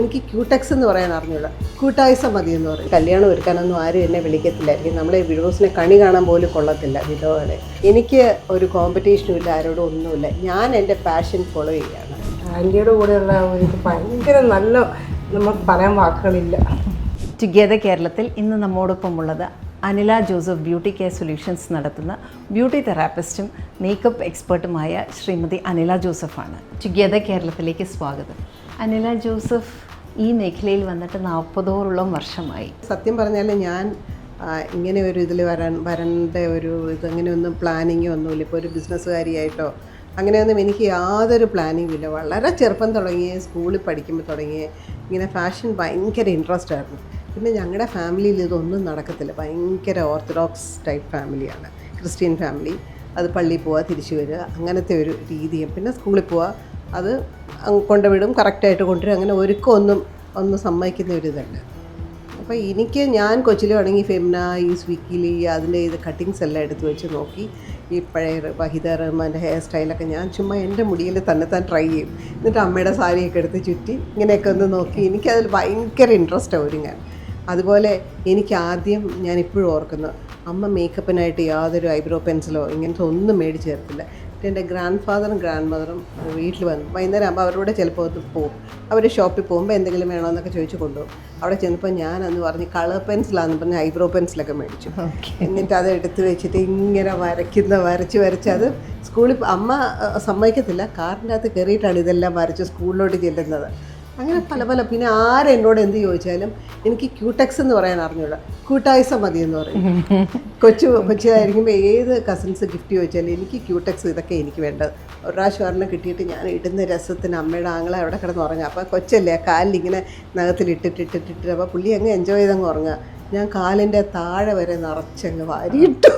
എനിക്ക് ക്യൂടെക്സ് എന്ന് പറയാൻ അറിഞ്ഞില്ല കൂട്ടായ്സ മതി എന്ന് പറയും. കല്യാണം ഒരുക്കാനൊന്നും ആരും എന്നെ വിളിക്കത്തില്ലായിരിക്കും നമ്മളെ വിഡോസിനെ കണി കാണാൻ പോലും കൊള്ളത്തില്ല വിധവകളെ. എനിക്ക് ഒരു കോമ്പറ്റീഷനും ഇല്ല ആരോടും ഒന്നുമില്ല. ഞാൻ എന്റെ പാഷൻ ഫോളോ ചെയ്യുകയാണ്. ആന്റിയുടെ കൂടെയുള്ള ഒരു ഭയങ്കര നല്ല നമുക്ക് പറയാൻ വാക്കുകളില്ല. ടുഗെദർ കേരളത്തിൽ ഇന്ന് നമ്മോടൊപ്പമുള്ളത് Anila Joseph beauty care solutions നടത്തുന്ന ബ്യൂട്ടി തെറാപ്പിസ്റ്റും മേക്കപ്പ് എക്സ്പേർട്ടുമായ ശ്രീമതി അനില ജോസഫാണ്. ടുഗെദർ കേരളത്തിലേക്ക് സ്വാഗതം. അനില ജോസഫ് ഈ മേഖലയിൽ വന്നിട്ട് നാൽപ്പതോളം വർഷമായി. സത്യം പറഞ്ഞാൽ ഞാൻ ഇങ്ങനെ ഒരു ഇതിൽ വരാൻ വരേണ്ട ഒരു ഇതങ്ങനെയൊന്നും പ്ലാനിങ്ങോ ഒന്നുമില്ല. ഇപ്പോൾ ഒരു ബിസിനസ്സുകാരിയായിട്ടോ അങ്ങനെയൊന്നും എനിക്ക് യാതൊരു പ്ലാനിങ്ങും ഇല്ല. വളരെ ചെറുപ്പം തുടങ്ങിയ സ്കൂളിൽ പഠിക്കുമ്പോൾ തുടങ്ങി ഇങ്ങനെ ഫാഷൻ ഭയങ്കര ഇൻട്രസ്റ്റ് ആയിരുന്നു. പിന്നെ ഞങ്ങളുടെ ഫാമിലിയിൽ ഇതൊന്നും നടക്കത്തില്ല. ഭയങ്കര ഓർത്തഡോക്സ് ടൈപ്പ് ഫാമിലിയാണ് ക്രിസ്ത്യൻ ഫാമിലി അത് പള്ളിയിൽ പോവുക തിരിച്ചു വരിക അങ്ങനത്തെ ഒരു രീതിയും. പിന്നെ സ്കൂളിൽ പോവുക അത് കൊണ്ടുവിടും കറക്റ്റായിട്ട് കൊണ്ടുവരും അങ്ങനെ ഒരുക്കമൊന്നും ഒന്നും സമ്മതിക്കുന്ന ഒരു ഇതല്ല അപ്പോൾ എനിക്ക് ഞാൻ കൊച്ചിലാണെങ്കിൽ ഫെമിന ഈ സ്വിക്കിലി അതിന്റെ ഇത് കട്ടിങ്സ് എല്ലാം എടുത്ത് വെച്ച് നോക്കി. ഈ പഴയ വഹിത റഹ്മാന്റെ ഹെയർ സ്റ്റൈലൊക്കെ ഞാൻ ചുമ്മാ എന്റെ മുടിയിൽ തന്നെ താൻ ട്രൈ ചെയ്യും. എന്നിട്ട് അമ്മയുടെ സാരിയൊക്കെ എടുത്ത് ചുറ്റി ഇങ്ങനെയൊക്കെ ഒന്ന് നോക്കി. എനിക്കതിൽ ഭയങ്കര ഇൻട്രസ്റ്റാണ് ഒരുങ്ങാൻ അതുപോലെ എനിക്ക് ആദ്യം ഞാൻ ഇപ്പോഴും ഓർക്കുന്നു അമ്മ മേക്കപ്പിനായിട്ട് യാതൊരു ഐബ്രോ പെൻസിലോ ഇങ്ങനത്തെ ഒന്നും മേടിച്ച് ചേർത്തില്ല എന്റെ ഗ്രാൻഡ് ഫാദറും ഗ്രാൻഡ് മദറും വീട്ടിൽ വന്നു. വൈകുന്നേരം ആകുമ്പോൾ അവരുടെ ചിലപ്പോൾ ഒന്ന് പോകും അവർ ഷോപ്പിൽ പോകുമ്പോൾ എന്തെങ്കിലും വേണമെന്നൊക്കെ ചോദിച്ചു കൊണ്ടുപോകും. അവിടെ ചെന്നപ്പോൾ ഞാനെന്ന് പറഞ്ഞ് കളർ പെൻസിലാന്ന് പറഞ്ഞ് ഐബ്രോ പെൻസിലൊക്കെ മേടിച്ചു. എന്നിട്ട് അത് എടുത്ത് വെച്ചിട്ട് ഇങ്ങനെ വരയ്ക്കുന്ന വരച്ച് വരച്ച് അത് സ്കൂളിൽ അമ്മ സമ്മതിക്കത്തില്ല. കാറിന്റെ അകത്ത് കയറിയിട്ടാണ് ഇതെല്ലാം വരച്ച് സ്കൂളിലോട്ട് ചെല്ലുന്നത്. അങ്ങനെ പല പല. പിന്നെ ആരെന്നോട് എന്ത് ചോദിച്ചാലും എനിക്ക് ക്യൂടെക്സ് എന്ന് പറയാൻ അറിഞ്ഞൂടാ. ക്യൂട്ടായ്സ മതി എന്ന് പറയും. കൊച്ചു കൊച്ചായിരിക്കുമ്പോൾ ഏത് കസിൻസ് ഗിഫ്റ്റ് ചോദിച്ചാലും എനിക്ക് ക്യൂടെക്സ് ഇതൊക്കെ എനിക്ക് വേണ്ടത്. ഒരു പ്രാവശ്യം ഒരെണ്ണം കിട്ടിയിട്ട് ഞാൻ ഇടുന്ന രസത്തിന് അമ്മയുടെ ആങ്ങളെ അവിടെ കിടന്ന് ഉറങ്ങുക. അപ്പോൾ കൊച്ചല്ലേ കാലിലിങ്ങനെ നഖത്തിലിട്ടിട്ടിട്ടിട്ടിട്ട് അപ്പോൾ പുള്ളി അങ്ങ് എൻജോയ് ചെയ്തങ്ങ് ഉറങ്ങുക. ഞാൻ കാലിന്റെ താഴെ വരെ നിറച്ചങ്ങ് വാരിയിട്ടു.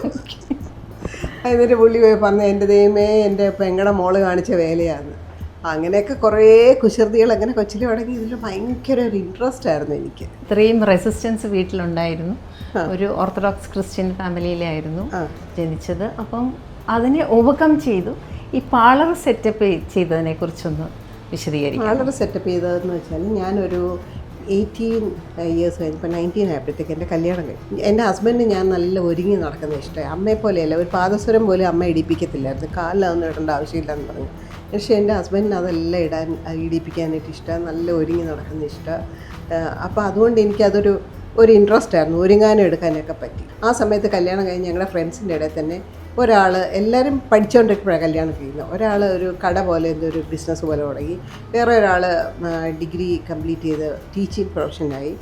എന്നിട്ട് പുള്ളി പോയി പറഞ്ഞു എന്റെ ദൈവമേ എന്റെ പെങ്ങളുടെ മോൾ കാണിച്ച വേലയാണ് അങ്ങനെയൊക്കെ കുറേ കുസൃതികൾ അങ്ങനെ കൊച്ചിൽ തുടങ്ങി. ഇതിൽ ഭയങ്കര ഒരു ഇൻട്രസ്റ്റ് ആയിരുന്നു എനിക്ക്. ഇത്രയും റെസിസ്റ്റൻസ് വീട്ടിലുണ്ടായിരുന്നു. ഒരു ഓർത്തഡോക്സ് ക്രിസ്ത്യൻ ഫാമിലിയിലായിരുന്നു ജനിച്ചത്. അപ്പം അതിനെ ഓവർകം ചെയ്തു. ഈ പാളർ സെറ്റപ്പ് ചെയ്തതിനെ കുറിച്ചൊന്ന് വിശദീകരിക്കും. പാളർ സെറ്റപ്പ് ചെയ്തതെന്ന് വെച്ചാൽ ഞാനൊരു എയ്റ്റീൻ ഇയേഴ്സ് കഴിഞ്ഞപ്പോൾ നയന്റീൻ ആയപ്പോഴത്തേക്ക് എന്റെ കല്യാണം കഴിഞ്ഞു. എന്റെ ഹസ്ബൻഡ് ഞാൻ നല്ല ഒരുങ്ങി നടക്കുന്ന ഇഷ്ടമായി. അമ്മയെ പോലെയല്ല ഒരു പാദസ്വരം പോലും അമ്മ ഇടിപ്പിക്കത്തില്ലായിരുന്നു. കാലിലൊന്നും ഇടേണ്ട ആവശ്യമില്ലെന്ന് പറഞ്ഞു. പക്ഷേ എന്റെ ഹസ്ബൻഡിന് അതെല്ലാം ഇടാൻ ഇടിപ്പിക്കാനായിട്ട് ഇഷ്ടമാണ് നല്ല ഒരുങ്ങി നടക്കുന്ന ഇഷ്ടമാണ് അപ്പോൾ അതുകൊണ്ട് എനിക്കതൊരു ഒരു ഇൻട്രസ്റ്റ് ആയിരുന്നു ഒരുങ്ങാനും എടുക്കാനൊക്കെ പറ്റി. ആ സമയത്ത് കല്യാണം കഴിഞ്ഞ് ഞങ്ങളുടെ ഫ്രണ്ട്സിന്റെ ഇടയിൽ തന്നെ ഒരാൾ എല്ലാവരും പഠിച്ചുകൊണ്ടിരിക്കുമ്പോഴാണ് കല്യാണം ചെയ്യുന്നത് ഒരാൾ ഒരു കട പോലെ എന്തോ ഒരു ബിസിനസ് പോലെ തുടങ്ങി. വേറെ ഒരാൾ ഡിഗ്രി കംപ്ലീറ്റ് ചെയ്ത് ടീച്ചിങ് പ്രൊഫഷനായി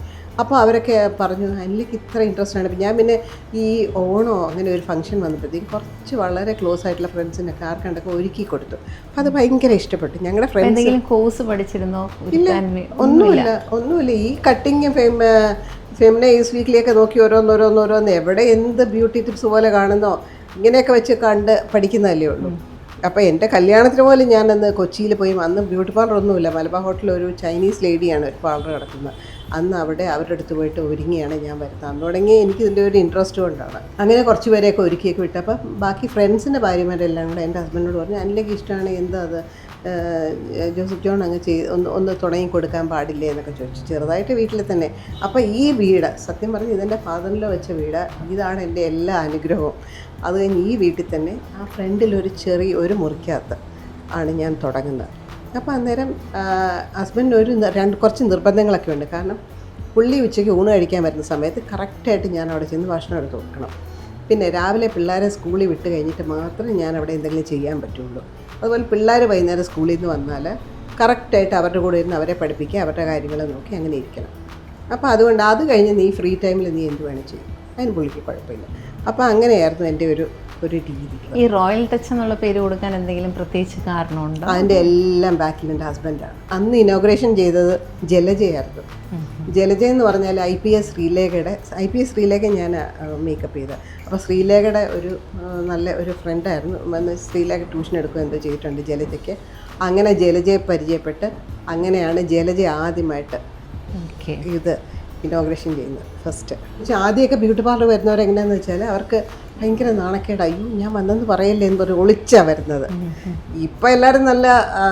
അപ്പോൾ അവരൊക്കെ പറഞ്ഞു എനിക്ക് ഇത്ര ഇൻട്രസ്റ്റ് ആണ്. ഞാൻ പിന്നെ ഈ ഓണോ അങ്ങനെ ഒരു ഫംഗ്ഷൻ വന്നപ്പോഴത്തേക്കും കുറച്ച് വളരെ ക്ലോസ് ആയിട്ടുള്ള ഫ്രണ്ട്സിനൊക്കെ ആർക്കണ്ടൊക്കെ ഒരുക്കി കൊടുത്തു. അപ്പം അത് ഭയങ്കര ഇഷ്ടപ്പെട്ടു. ഞങ്ങളുടെ ഫ്രണ്ട്സ് എന്തെങ്കിലും കോഴ്സ് പഠിച്ചിരുന്നോ? ഇല്ല ഒന്നുമില്ല. ഒന്നുമില്ല. ഈ കട്ടിങ് ഫേമ ഫെമിനൈസ് വീക്കിലേക്ക് നോക്കി ഓരോന്നോരോന്നോരോന്ന്. എവിടെ എന്ത് ബ്യൂട്ടി ടിപ്സ് പോലെ കാണുന്നോ? ഇങ്ങനെയൊക്കെ വെച്ച് കണ്ട് പഠിക്കുന്നതല്ലേ ഉള്ളൂ. അപ്പോൾ എന്റെ കല്യാണത്തിന് പോലും ഞാൻ അന്ന് കൊച്ചിയിൽ പോയി അന്ന് ബ്യൂട്ടി പാർലർ ഒന്നുമില്ല മലബാർ ഹോട്ടലിൽ ഒരു ചൈനീസ് ലേഡിയാണ് ഒരു പാർലർ കിടക്കുന്നത് അന്ന് അവിടെ അവരുടെ അടുത്ത് പോയിട്ട് ഒരുങ്ങിയാണ് ഞാൻ വരുന്നത്. അന്ന് തുടങ്ങി എനിക്ക് ഇതിന്റെ ഒരു ഇൻട്രസ്റ്റ് കൊണ്ടാണ് അങ്ങനെ കുറച്ച് പേരെയൊക്കെ ഒരുക്കിയൊക്കെ വിട്ടു. അപ്പം ബാക്കി ഫ്രണ്ട്സിന്റെ ഭാര്യമാരെല്ലാം കൂടെ എന്റെ ഹസ്ബൻഡിനോട് പറഞ്ഞു അല്ലെങ്കിൽ ഇഷ്ടമാണ് എന്താ അത്? ജോസഫ് ജോൺ അങ്ങ് ചെയ്ത് ഒന്ന് ഒന്ന് തുടങ്ങി കൊടുക്കാൻ പാടില്ലേ? എന്നൊക്കെ ചോദിച്ചു. ചെറുതായിട്ട് വീട്ടിൽ തന്നെ. അപ്പോൾ ഈ വീട് സത്യം പറഞ്ഞ് ഇതെന്റെ ഫാദറിൽ വെച്ച വീട്. ഇതാണ് എന്റെ എല്ലാ അനുഗ്രഹവും. അത് കഴിഞ്ഞ് ഈ വീട്ടിൽ തന്നെ ആ ഫ്രണ്ടിലൊരു ചെറിയ ഒരു മുറിക്കകത്ത് ആണ് ഞാൻ തുടങ്ങുന്നത്. അപ്പോൾ അന്നേരം ഹസ്ബൻഡ് ഒരു രണ്ട് കുറച്ച് നിർബന്ധങ്ങളൊക്കെ ഉണ്ട്. കാരണം പുള്ളി ഉച്ചയ്ക്ക് ഊണ് കഴിക്കാൻ വരുന്ന സമയത്ത് കറക്റ്റായിട്ട് ഞാൻ അവിടെ ചെന്ന് ഭക്ഷണം എടുത്ത് കൊടുക്കണം. പിന്നെ രാവിലെ പിള്ളേരെ സ്കൂളിൽ വിട്ട് കഴിഞ്ഞിട്ട് മാത്രമേ ഞാൻ അവിടെ എന്തെങ്കിലും ചെയ്യാൻ പറ്റുള്ളൂ. അതുപോലെ പിള്ളേർ വൈകുന്നേരം സ്കൂളിൽ നിന്ന് വന്നാൽ കറക്റ്റായിട്ട് അവരുടെ കൂടെ ഇരുന്ന് അവരെ പഠിപ്പിക്കുക അവരുടെ കാര്യങ്ങൾ നോക്കി അങ്ങനെ ഇരിക്കണം. അപ്പോൾ അതുകൊണ്ട് അത് കഴിഞ്ഞ് നീ ഫ്രീ ടൈമിൽ നീ എന്ത് വേണം ചെയ്യും. അതിന് പുള്ളിക്ക് കുഴപ്പമില്ല. അപ്പോൾ അങ്ങനെയായിരുന്നു എന്റെ ഒരു ഒരു രീതി ഈ റോയൽ ടച്ച് എന്നുള്ള പേര് കൊടുക്കാൻ എന്തെങ്കിലും പ്രത്യേകിച്ച് കാരണമുണ്ടോ? അതിന്റെ എല്ലാം ബാക്കിൽ എന്റെ ഹസ്ബൻഡാണ് അന്ന് ഇനോഗ്രേഷൻ ചെയ്തത് ജലജയായിരുന്നു. ജലജ എന്ന് പറഞ്ഞാൽ ഐ പി എസ് ശ്രീലേഖയുടെ ഐ പി എസ് ശ്രീലേഖ ഞാൻ മേക്കപ്പ് ചെയ്തത്. അപ്പോൾ ശ്രീലേഖയുടെ ഒരു നല്ല ഒരു ഫ്രണ്ടായിരുന്നു വന്ന് ശ്രീലേഖ ട്യൂഷൻ എടുക്കുക എന്തോ ചെയ്തിട്ടുണ്ട് ജലജയ്ക്ക്. അങ്ങനെ ജലജയെ പരിചയപ്പെട്ട് അങ്ങനെയാണ് ജലജ ആദ്യമായിട്ട് ഇത് ഇനോഗ്രേഷൻ ചെയ്യുന്നത്. ഫസ്റ്റ് പക്ഷേ ആദ്യമൊക്കെ ബ്യൂട്ടി പാർലർ വരുന്നവരെങ്ങനെയാണെന്ന് വെച്ചാൽ അവർക്ക് ഭയങ്കര നാണക്കേട് അയ്യോ ഞാൻ വന്നെന്ന് പറയല്ലേ എന്ന് പറഞ്ഞു ഒളിച്ചാണ് വരുന്നത്. ഇപ്പം എല്ലാവരും നല്ല ആ,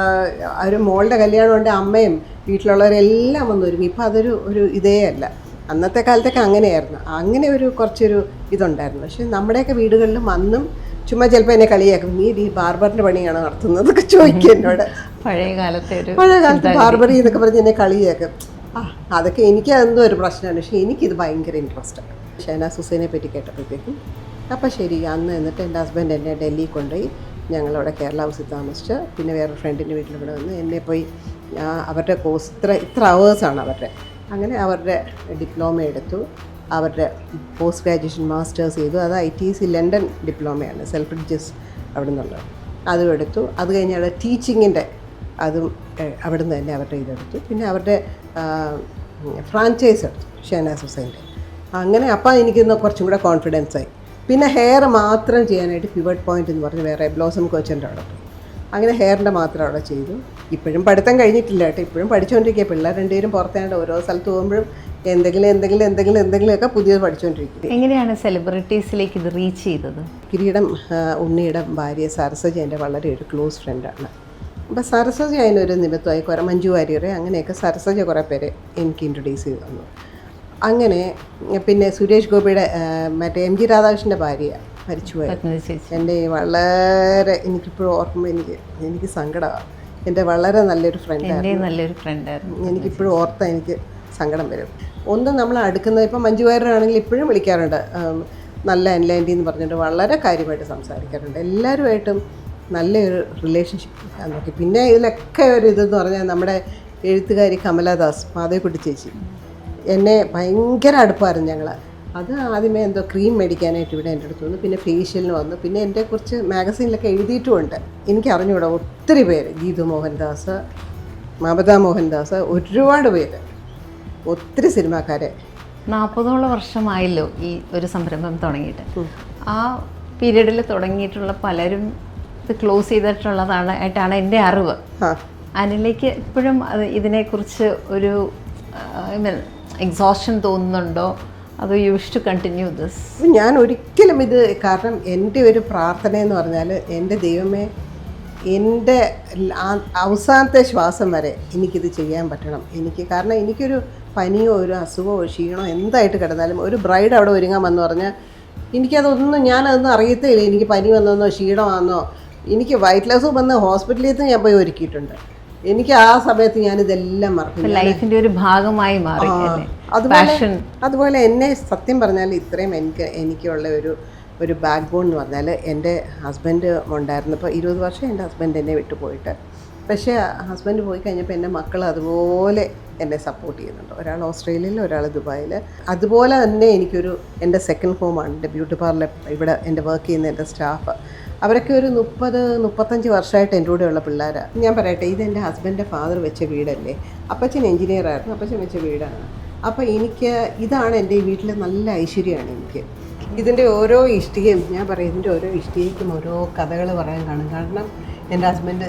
ഒരു മോളുടെ കല്യാണം ഉണ്ട് അമ്മയും വീട്ടിലുള്ളവരെല്ലാം വന്ന് ഒരുങ്ങി. ഇപ്പം അതൊരു ഒരു ഇതേ അല്ല. അന്നത്തെ കാലത്തൊക്കെ അങ്ങനെയായിരുന്നു. അങ്ങനെ ഒരു കുറച്ചൊരു ഇതുണ്ടായിരുന്നു. പക്ഷെ നമ്മുടെയൊക്കെ വീടുകളിലും അന്നും ചുമ്മാ ചിലപ്പോൾ എന്നെ കളിയാക്കും. നീ ഈ ബാർബറിന്റെ പണിയാണ് നടത്തുന്നതൊക്കെ ചോദിക്കും എന്നോട്. പഴയ കാലത്തെ പഴയ കാലത്ത് ബാർബറി എന്നൊക്കെ പറഞ്ഞ് എന്നെ കളിയാക്കും. ആ അതൊക്കെ എനിക്ക് എന്തോ ഒരു പ്രശ്നമാണ്. പക്ഷേ എനിക്കിത് ഭയങ്കര ഇൻട്രസ്റ്റാണ് ഷൈന സുസൈനെ പറ്റി കേട്ടപ്പോഴത്തേക്കും അപ്പോൾ ശരി അന്ന് എന്നിട്ട് എന്റെ ഹസ്ബൻഡ് എന്നെ ഡൽഹിയിൽ കൊണ്ടുപോയി. ഞങ്ങളവിടെ കേരള ഹൗസിൽ താമസിച്ച്. പിന്നെ വേറെ ഫ്രണ്ടിന്റെ വീട്ടിൽ ഇവിടെ വന്ന് എന്നെ പോയി അവരുടെ കോഴ്സ് ഇത്ര ഇത്ര അവേഴ്സാണ് അവരുടെ. അങ്ങനെ അവരുടെ ഡിപ്ലോമ എടുത്തു. അവരുടെ പോസ്റ്റ് ഗ്രാജുവേഷൻ മാസ്റ്റേഴ്സ് ചെയ്തു. അത് ഐ ടി സി ലണ്ടൻ ഡിപ്ലോമയാണ് സെൽഫ് ഡിജസ് അവിടെ നിന്നുള്ളത് അതും എടുത്തു. അത് കഴിഞ്ഞ് അവിടെ ടീച്ചിങ്ങിന്റെ അതും അവിടെ നിന്ന് തന്നെ അവരുടെ ഇതെടുത്തു. പിന്നെ അവരുടെ ഫ്രാഞ്ചൈസ് എടുത്തു ഷെഹനാസ് ഹുസൈന്റെ. അങ്ങനെ അപ്പം എനിക്കിന്ന് കുറച്ചും കൂടെ കോൺഫിഡൻസ് ആയി. പിന്നെ ഹെയർ മാത്രം ചെയ്യാനായിട്ട് പിവട്ട് പോയിന്റ് എന്ന് പറഞ്ഞ് വേറെ ബ്ലോസം കോച്ചിന്റെ അവിടെ. അങ്ങനെ ഹെയറിന്റെ മാത്രം അവിടെ ചെയ്തു. ഇപ്പോഴും പഠിത്തം കഴിഞ്ഞിട്ടില്ല കേട്ടോ. ഇപ്പോഴും പഠിച്ചുകൊണ്ടിരിക്കുക പിള്ളേർ രണ്ടുപേരും പുറത്തേണ്ട ഓരോ സ്ഥലത്ത് പോകുമ്പോഴും എന്തെങ്കിലും എന്തെങ്കിലും എന്തെങ്കിലും എന്തെങ്കിലുമൊക്കെ പുതിയത് പഠിച്ചുകൊണ്ടിരിക്കും എങ്ങനെയാണ് സെലിബ്രിറ്റീസിലേക്ക് ഇത് റീച്ച് ചെയ്തത്? കിരീടം ഉണ്ണിയുടെ ഭാര്യ സരസ്വതി എന്റെ വളരെ ഒരു ക്ലോസ് ഫ്രണ്ടാണ് അപ്പോൾ സരസജ അതിനൊരു നിമിത്തമായി കുറേ മഞ്ജു വാര്യരെ അങ്ങനെയൊക്കെ സരസജ കുറേ പേരെ എനിക്ക് ഇൻട്രൊഡ്യൂസ് ചെയ്തു തന്നു. അങ്ങനെ പിന്നെ സുരേഷ് ഗോപിയുടെ മറ്റേ എം ജി രാധാകൃഷ്ണന്റെ ഭാര്യ മരിച്ചുപോയി എന്റെ വളരെ എനിക്കിപ്പോഴും ഓർക്കുമ്പോൾ എനിക്ക് എനിക്ക് സങ്കടമാണ് എന്റെ വളരെ നല്ലൊരു ഫ്രണ്ടായിരുന്നു നല്ലൊരു ഫ്രണ്ടായിരുന്നു എനിക്കിപ്പോഴും ഓർത്താൽ എനിക്ക് സങ്കടം വരും. ഒന്ന് നമ്മൾ അടുക്കുന്നത് ഇപ്പം മഞ്ജു വാര്യരാണെങ്കിൽ ഇപ്പോഴും വിളിക്കാറുണ്ട് നല്ല എൻലാൻഡി എന്ന് പറഞ്ഞിട്ട് വളരെ കാര്യമായിട്ട് സംസാരിക്കാറുണ്ട്. എല്ലാവരുമായിട്ടും നല്ലൊരു റിലേഷൻഷിപ്പ് നോക്കി പിന്നെ ഇതിലൊക്കെ ഒരു ഇതെന്ന് പറഞ്ഞാൽ നമ്മുടെ എഴുത്തുകാരി കമലാദാസ് മാധവിക്കുട്ടി ചേച്ചി. എന്നെ ഭയങ്കര അടുപ്പമായിരുന്നു ഞങ്ങൾ അത് ആദ്യമേ എന്തോ ക്രീം മേടിക്കാനായിട്ട് ഇവിടെ എന്റെ അടുത്ത് വന്നു. പിന്നെ ഫേഷ്യലിന് വന്നു. പിന്നെ എന്റെ കുറിച്ച് മാഗസീനിലൊക്കെ എഴുതിയിട്ടുമുണ്ട്. എനിക്ക് അറിഞ്ഞുകൂടാ ഒത്തിരി പേര്. ഗീതു മോഹൻദാസ് മമത മോഹൻദാസ് ഒരുപാട് പേര്. ഒത്തിരി സിനിമാക്കാരെ. നാൽപ്പതോളം വർഷമായല്ലോ ഈ ഒരു സംരംഭം തുടങ്ങിയിട്ട്. ആ പീരീഡിൽ തുടങ്ങിയിട്ടുള്ള പലരും ഇത് ക്ലോസ് ചെയ്തിട്ടുള്ളതാണ് ആയിട്ടാണ് എന്റെ അറിവ്. ആ. അനിലേക്ക് ഇപ്പോഴും അത് ഇതിനെക്കുറിച്ച് ഒരു എക്സോഷൻ തോന്നുന്നുണ്ടോ? അത് you wish to continue this ഞാൻ ഒരിക്കലും ഇത് കാരണം എന്റെ ഒരു പ്രാർത്ഥന എന്ന് പറഞ്ഞാൽ എന്റെ ദൈവമേ എന്റെ അവസാനത്തെ ശ്വാസം വരെ എനിക്കിത് ചെയ്യാൻ പറ്റണം. എനിക്ക് കാരണം എനിക്കൊരു പനിയോ ഒരു അസുഖമോ ക്ഷീണോ എന്തായിട്ട് കിടന്നാലും ഒരു ബ്രൈഡ് അവിടെ ഒരുങ്ങാൻ വന്നു പറഞ്ഞാൽ എനിക്കതൊന്നും ഞാനതൊന്നും അറിയത്തില്ല എനിക്ക് പനി വന്നെന്നോ ക്ഷീണമാണെന്നോ എനിക്ക് വൈറ്റ് ലൗസ് വന്ന് ഹോസ്പിറ്റലിൽ നിന്ന് ഞാൻ പോയി ഒരുക്കിയിട്ടുണ്ട്. എനിക്ക് ആ സമയത്ത് ഞാനിതെല്ലാം മറക്കും. ലൈഫിന്റെ ഒരു ഭാഗമായി മാറി അതുപോലെ അതുപോലെ എന്നെ സത്യം പറഞ്ഞാൽ ഇത്രയും എനിക്ക് എനിക്കുള്ള ഒരു ഒരു ബാക്ക് ബോൺ എന്ന് പറഞ്ഞാൽ എന്റെ ഹസ്ബൻഡ് ഉണ്ടായിരുന്നപ്പോൾ ഇരുപത് വർഷം എന്റെ ഹസ്ബൻഡ് എന്നെ വിട്ടു പോയിട്ട് പക്ഷേ ഹസ്ബൻഡ് പോയി കഴിഞ്ഞപ്പോൾ എന്റെ മക്കൾ അതുപോലെ എന്നെ സപ്പോർട്ട് ചെയ്യുന്നുണ്ട്. ഒരാൾ ഓസ്ട്രേലിയയിൽ ഒരാൾ ദുബായിൽ അതുപോലെ തന്നെ എനിക്കൊരു എന്റെ സെക്കൻഡ് ഹോമാണ് എന്റെ ബ്യൂട്ടി പാർലർ ഇവിടെ എന്റെ വർക്ക് ചെയ്യുന്ന എന്റെ സ്റ്റാഫ് അവരൊക്കെ ഒരു മുപ്പത് മുപ്പത്തഞ്ച് വർഷമായിട്ട് എന്റെ കൂടെയുള്ള പിള്ളേരാണ് ഞാൻ പറയട്ടെ ഇത് എന്റെ ഹസ്ബൻഡിന്റെ ഫാദർ വെച്ച വീടല്ലേ? അപ്പച്ചൻ എഞ്ചിനീയർ ആയിരുന്നു. അപ്പച്ചൻ വെച്ച വീടാണ്. അപ്പോൾ എനിക്ക് ഇതാണ് എന്റെ ഈ വീട്ടിലെ നല്ല ഐശ്വര്യമാണ് എനിക്ക്. ഇതിന്റെ ഓരോ ഇഷ്ടികയും ഞാൻ പറയും ഇതിന്റെ ഓരോ ഇഷ്ടികയ്ക്കും ഓരോ കഥകൾ പറയാൻ കാണും. കാരണം എന്റെ ഹസ്ബൻഡ്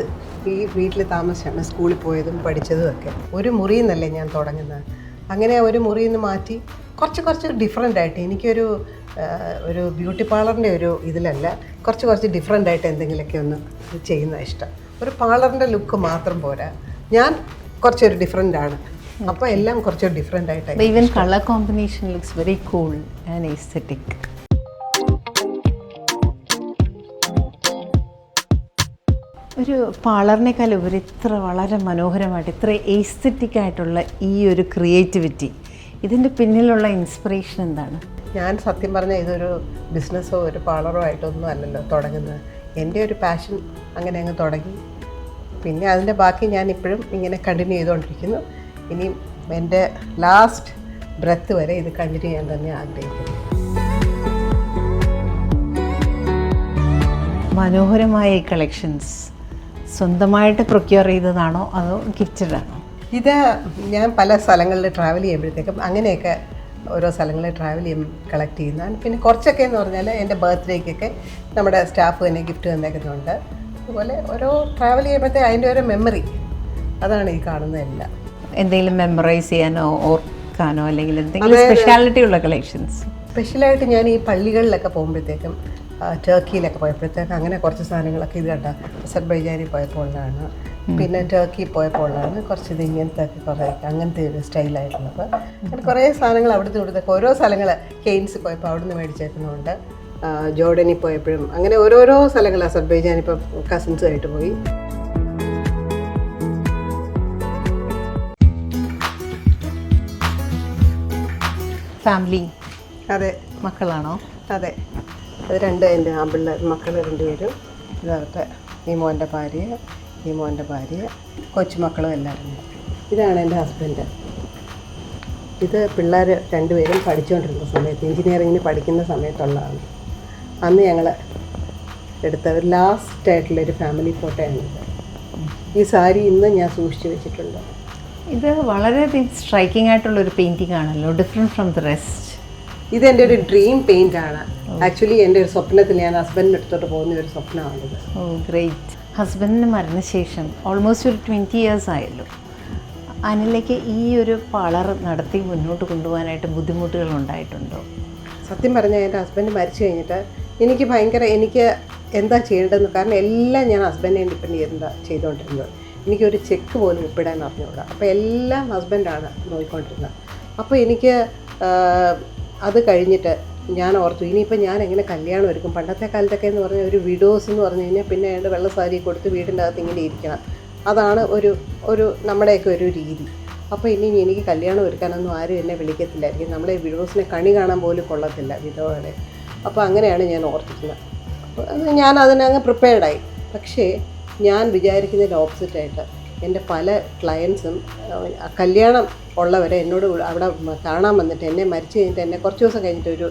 ഈ വീട്ടിൽ താമസിച്ചാണ് സ്കൂളിൽ പോയതും പഠിച്ചതും ഒക്കെ. ഒരു മുറിയിൽ നിന്നല്ലേ ഞാൻ തുടങ്ങുന്നത്. അങ്ങനെ ഒരു മുറിയിൽ നിന്ന് മാറ്റി കുറച്ച് കുറച്ച് ഡിഫറെന്റ് ആയിട്ട് എനിക്കൊരു ഒരു ബ്യൂട്ടി പാർലറിന്റെ ഒരു ഇതിലല്ല കുറച്ച് കുറച്ച് ഡിഫറെന്റ് ആയിട്ട് എന്തെങ്കിലുമൊക്കെ ഒന്ന് ചെയ്യുന്ന ഇഷ്ടം. ഒരു പാർലറിന്റെ ലുക്ക് മാത്രം പോരാ. ഞാൻ കുറച്ചൊരു ഡിഫറെന്റ് ആണ്. അപ്പോൾ എല്ലാം കുറച്ചൊരു ഡിഫറെന്റ് ആയിട്ട് even colour combination looks very cool and aesthetic ഒരു പാളറിനേക്കാൾ ഇവർ ഇത്ര വളരെ മനോഹരമായിട്ട് ഇത്ര എസ്തറ്റിക് ആയിട്ടുള്ള ഈ ഒരു ക്രിയേറ്റിവിറ്റി ഇതിന്റെ പിന്നിലുള്ള ഇൻസ്പിറേഷൻ എന്താണ്? ഞാൻ സത്യം പറഞ്ഞാൽ ഇതൊരു ബിസിനസ്സോ ഒരു പാളറോ ആയിട്ടൊന്നും അല്ലല്ലോ തുടങ്ങുന്നത്. എന്റെ ഒരു പാഷൻ അങ്ങനെ അങ്ങ് തുടങ്ങി. പിന്നെ അതിന്റെ ബാക്കി ഞാൻ ഇപ്പോഴും ഇങ്ങനെ കണ്ടിന്യൂ ചെയ്തുകൊണ്ടിരിക്കുന്നു. ഇനിയും എന്റെ ലാസ്റ്റ് ബ്രത്ത് വരെ ഇത് കണ്ടിന്യൂ ചെയ്യാൻ തന്നെ ആഗ്രഹിക്കുന്നു. മനോഹരമായ ഈ കളക്ഷൻസ് സ്വന്തമായിട്ട് പ്രൊക്യൂർ ചെയ്തതാണോ അതോ കിച്ചണാണോ ഇത് ഞാൻ പല സ്ഥലങ്ങളിൽ ട്രാവൽ ചെയ്യുമ്പോഴത്തേക്കും അങ്ങനെയൊക്കെ ഓരോ സ്ഥലങ്ങളിൽ ട്രാവൽ ചെയ്യും കളക്ട് ചെയ്യുന്നതാണ്. പിന്നെ കുറച്ചൊക്കെ എന്ന് പറഞ്ഞാൽ എന്റെ ബർത്ത്ഡേക്കൊക്കെ നമ്മുടെ സ്റ്റാഫ് തന്നെ ഗിഫ്റ്റ് തന്നേക്കുന്നുണ്ട് അതുപോലെ ഓരോ ട്രാവൽ ചെയ്യുമ്പോഴത്തേക്കും അതിന്റെ ഓരോ മെമ്മറി അതാണ് ഈ കാണുന്നതെല്ലാം. എന്തെങ്കിലും മെമ്മറൈസ് ചെയ്യാനോ ഓർക്കാനോ അല്ലെങ്കിൽ എന്തെങ്കിലും സ്പെഷ്യാലിറ്റി ഉള്ള കളക്ഷൻസ് സ്പെഷ്യലായിട്ട് ഞാൻ ഈ പള്ളികളിലൊക്കെ പോകുമ്പോഴത്തേക്കും ടർക്കിയിലൊക്കെ പോയപ്പോഴത്തേക്കും അങ്ങനെ കുറച്ച് സാധനങ്ങളൊക്കെ ഇത് കണ്ട. അസർബൈജാനിൽ പോയപ്പോഴാണ്. പിന്നെ ടർക്കി പോയപ്പോഴാണ് കുറച്ച് ഇത് ഇങ്ങനത്തെ ഒക്കെ കുറേ അങ്ങനത്തെ ഒരു സ്റ്റൈലായിട്ടുള്ളത് അങ്ങനെ കുറേ സാധനങ്ങൾ അവിടുത്തെ ഇവിടുത്തെ ഓരോ സ്ഥലങ്ങൾ കെയിൻസ് പോയപ്പോൾ അവിടുന്ന് മേടിച്ചേക്കുന്നുണ്ട് ജോർഡനിൽ പോയപ്പോഴും അങ്ങനെ ഓരോരോ സ്ഥലങ്ങൾ അസർബൈജാൻ ഇപ്പോൾ കസിൻസുമായിട്ട് പോയി. ഫാമിലി അതെ. മക്കളാണോ? അതെ. അത് രണ്ട് എന്റെ ആമ്പിള്ള മക്കൾ രണ്ടുപേരും. ഇതവരുടെ ഈ മോന്റെ ഭാര്യ ഈ മോന്റെ ഭാര്യ കൊച്ചുമക്കളും എല്ലാവരും. ഇതാണ് എന്റെ ഹസ്ബൻഡ്. ഇത് പിള്ളേർ രണ്ടുപേരും പഠിച്ചുകൊണ്ടിരുന്ന സമയത്ത് എഞ്ചിനീയറിങ്ങിന് പഠിക്കുന്ന സമയത്തുള്ളതാണ്. അന്ന് ഞങ്ങൾ എടുത്ത ഒരു ലാസ്റ്റ് ആയിട്ടുള്ളൊരു ഫാമിലി ഫോട്ടോയാണിത് ഈ സാരി ഇന്ന് ഞാൻ സൂക്ഷിച്ചു വെച്ചിട്ടുണ്ട്. ഇത് വളരെയധികം സ്ട്രൈക്കിംഗ് ആയിട്ടുള്ള ഒരു പെയിന്റിംഗ് ആണല്ലോ ഡിഫറെന്റ് ഫ്രം ദ റെസ്റ്റ് ഇത് എന്റെ ഒരു ഡ്രീം പെയിന്റ് ആണ് ആക്ച്വലി എന്റെ ഒരു സ്വപ്നത്തിൽ ഞാൻ ഹസ്ബൻഡിന്റെ അടുത്തോട്ട് പോകുന്ന ഒരു സ്വപ്നമാണിത്. ഓ ഗ്രേറ്റ് ഹസ്ബൻഡിന് മരണശേഷം ഓൾമോസ്റ്റ് ഒരു ട്വന്റി ഇയേഴ്സ് ആയല്ലോ. അനിലേക്ക് ഈ ഒരു പളർ നടത്തി മുന്നോട്ട് കൊണ്ടുപോകാനായിട്ട് ബുദ്ധിമുട്ടുകൾ ഉണ്ടായിട്ടുണ്ടോ സത്യം പറഞ്ഞാൽ എന്റെ ഹസ്ബൻഡ് മരിച്ചു കഴിഞ്ഞിട്ട് എനിക്ക് ഭയങ്കര എനിക്ക് എന്താ ചെയ്യേണ്ടതെന്ന് കാരണം എല്ലാം ഞാൻ ഹസ്ബൻഡിനെ ഡിപ്പെൻഡ് ചെയ്താ ചെയ്തുകൊണ്ടിരുന്നത്. എനിക്കൊരു ചെക്ക് പോലും ഒപ്പിടാൻ അറിഞ്ഞുകൂടാ അപ്പോൾ എല്ലാം ഹസ്ബൻഡാണ് നോക്കിക്കൊണ്ടിരുന്നത് അപ്പോൾ എനിക്ക് അത് കഴിഞ്ഞിട്ട് ഞാൻ ഓർത്തു ഇനിയിപ്പോൾ ഞാൻ എങ്ങനെ കല്യാണം ഒരുക്കും? പണ്ടത്തെ കാലത്തൊക്കെ എന്ന് പറഞ്ഞാൽ ഒരു വിഡോസ് എന്ന് പറഞ്ഞു കഴിഞ്ഞാൽ പിന്നെ അയാളുടെ വെള്ള സാരി കൊടുത്ത് വീടിന്റെ അകത്ത് ഇങ്ങനെ ഇരിക്കണം. അതാണ് ഒരു ഒരു നമ്മുടെയൊക്കെ ഒരു രീതി. അപ്പോൾ ഇനി എനിക്ക് കല്യാണം ഒരുക്കാനൊന്നും ആരും എന്നെ വിളിക്കത്തില്ലായിരിക്കും. നമ്മളെ വിഡോസിനെ കണി കാണാൻ പോലും കൊള്ളത്തില്ല വിധവകളെ. അപ്പോൾ അങ്ങനെയാണ് ഞാൻ അത് ഞാൻ അതിനങ്ങ് പ്രിപ്പയർഡായി പക്ഷേ ഞാൻ വിചാരിക്കുന്നതിന്റെ ഓപ്പോസിറ്റായിട്ട് എന്റെ പല ക്ലയൻസും കല്യാണം ഉള്ളവരെ എന്നോട് അവിടെ കാണാൻ വന്നിട്ട് എന്നെ മരിച്ചു കഴിഞ്ഞിട്ട് എന്നെ കുറച്ച് ദിവസം കഴിഞ്ഞിട്ട് ഒരു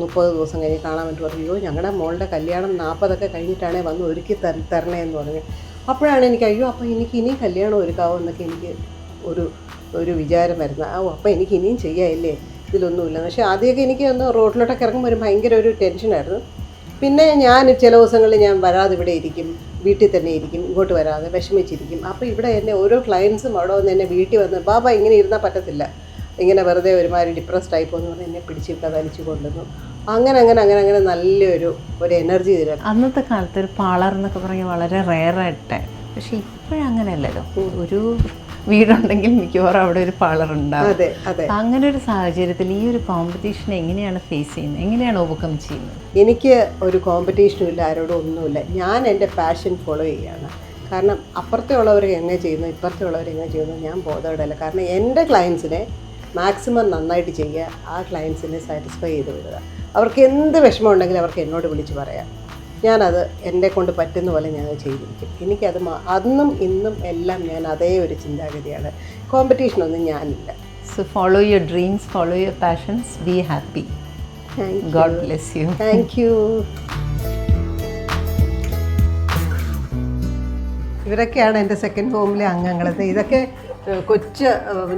മുപ്പത് ദിവസം കഴിഞ്ഞ് കാണാൻ വേണ്ടി പറഞ്ഞു. അയ്യോ ഞങ്ങളുടെ മോളുടെ കല്യാണം നാൽപ്പതൊക്കെ കഴിഞ്ഞിട്ടാണേ വന്ന് ഒരുക്കി തര തരണേ എന്ന് പറഞ്ഞു. അപ്പോഴാണ് എനിക്ക് അയ്യോ അപ്പോൾ എനിക്ക് ഇനിയും കല്യാണം ഒരുക്കാവോ എന്നൊക്കെ എനിക്ക് ഒരു ഒരു വിചാരം വരുന്നത്. ആ അപ്പോൾ എനിക്ക് ഇനിയും ചെയ്യാമില്ലേ ഇതിലൊന്നുമില്ല. പക്ഷേ ആദ്യമൊക്കെ എനിക്ക് ഒന്ന് റോഡിലോട്ടൊക്കെ ഇറങ്ങുമ്പോൾ ഒരു ഭയങ്കര ഒരു ടെൻഷനായിരുന്നു പിന്നെ ഞാൻ ചില ദിവസങ്ങളിൽ ഞാൻ വരാതെ ഇവിടെ ഇരിക്കും വീട്ടിൽ തന്നെ ഇരിക്കും ഇങ്ങോട്ട് വരാതെ വിഷമിച്ചിരിക്കും. അപ്പോൾ ഇവിടെ എന്നെ ഓരോ ക്ലയൻസും അവിടെ വന്ന് എന്നെ വീട്ടിൽ വന്ന് ബാബ ഇങ്ങനെ ഇരുന്നാൽ പറ്റത്തില്ല. ഇങ്ങനെ വെറുതെ ഒരുമാതിരി ഡിപ്രസ്ഡ് ആയി എന്ന് പറഞ്ഞ് എന്നെ പിടിച്ച് കഥലിച്ചു കൊണ്ടുവന്നു അങ്ങനെ അങ്ങനെ അങ്ങനെ അങ്ങനെ നല്ലൊരു ഒരു എനർജി തരാം അന്നത്തെ കാലത്ത് ഒരു പാളർ എന്നൊക്കെ പറഞ്ഞാൽ വളരെ റെയറായിട്ട് പക്ഷെ ഇപ്പോഴങ്ങനെയല്ലല്ലോ. ഒരു വീടുണ്ടെങ്കിൽ മിക്കവാറും അവിടെ ഒരു പാളർ ഉണ്ടാവും. അങ്ങനെ ഒരു സാഹചര്യത്തിൽ ഈ ഒരു കോമ്പറ്റീഷൻ എങ്ങനെയാണ് ഫേസ് ചെയ്യുന്നത്? എങ്ങനെയാണ് ഓവർകം ചെയ്യുന്നത്? എനിക്ക് ഒരു കോമ്പറ്റീഷനും ഇല്ല ആരോടും ഒന്നുമില്ല. ഞാൻ എന്റെ പാഷൻ ഫോളോ ചെയ്യുകയാണ് കാരണം അപ്പുറത്തെ ഉള്ളവർ എങ്ങനെ ചെയ്യുന്നു ഇപ്പുറത്തെ ഉള്ളവർ എങ്ങനെ ചെയ്യുന്നു ഞാൻ ബോധവടല്ല കാരണം എന്റെ ക്ലയൻസിനെ മാക്സിമം നന്നായിട്ട് ചെയ്യുക ആ ക്ലയൻസിനെ സാറ്റിസ്ഫൈ ചെയ്ത് വിടുക. അവർക്ക് എന്ത് വിഷമം ഉണ്ടെങ്കിലും അവർക്ക് എന്നോട് വിളിച്ച് പറയാം. ഞാനത് എന്നെ കൊണ്ട് പറ്റുന്ന പോലെ ഞാൻ ചെയ്തിരിക്കും. എനിക്കത് അന്നും ഇന്നും എല്ലാം ഞാൻ അതേ ഒരു ചിന്താഗതിയാണ്. കോമ്പറ്റീഷനൊന്നും ഞാനില്ല. So follow your dreams follow your passions be happy God bless you thank you ഇവരൊക്കെയാണ് എന്റെ സെക്കൻഡ് ഹോമിലെ അംഗങ്ങൾ ഇതൊക്കെ കൊച്ച്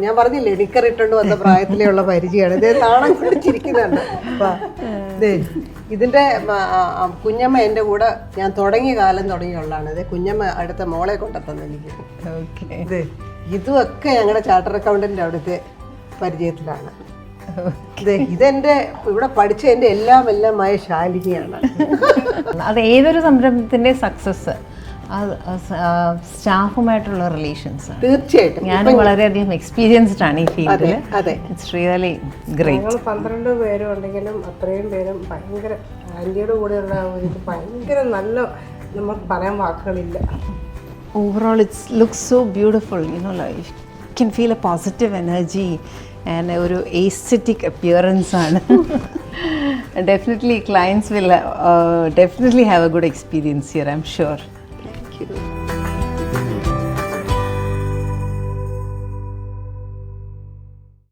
ഞാൻ പറഞ്ഞില്ലേ നിക്കർ ഇട്ടുകൊണ്ട് വന്ന പ്രായത്തിലുള്ള പരിചയമാണ്. ഇതേ നാണം കൊണ്ട് ചിരിക്കുന്നുണ്ട്. ഇതിന്റെ ആ, കുഞ്ഞമ്മ എന്റെ കൂടെ ഞാൻ തുടങ്ങിയ കാലം തുടങ്ങിയുള്ളതാണ്. ഇത് കുഞ്ഞമ്മ അടുത്ത മോളെ കൊണ്ടെത്തുന്നത് എനിക്ക്. ഇത് ഇതുമൊക്കെ ഞങ്ങളുടെ ചാർട്ടർ അക്കൗണ്ടന്റ് അവിടുത്തെ പരിചയത്തിലാണ്. ഇതെന്റെ ഇവിടെ പഠിച്ച എന്റെ എല്ലാം എല്ലാമായ ശാലിനിയാണ്. അത് ഏതൊരു സംരംഭത്തിന്റെ സക്സസ് സ്റ്റാഫുമായിട്ടുള്ള റിലേഷൻസ് തീർച്ചയായിട്ടും. ഞാൻ വളരെയധികം എക്സ്പീരിയൻസ്ഡ് ആണ് ഈ ഫീൽഡിൽ അതെ ഇറ്റ്സ് റിയലി ഗ്രേറ്റ് പന്ത്രണ്ട് പേരും ഉണ്ടെങ്കിലും അത്രയും പേരും ഭയങ്കര ആന്റിയുടെ കൂടെ ഒരു ഭയങ്കര നല്ല നമുക്ക് പറയാൻ വാക്കുകളില്ല. Overall it's look so beautiful you know life can feel a positive energy and ഒരു എയ്സറ്റിക് അപ്പിയറൻസ് ആണ്. Definitely clients will definitely have a good experience here I'm sure cute.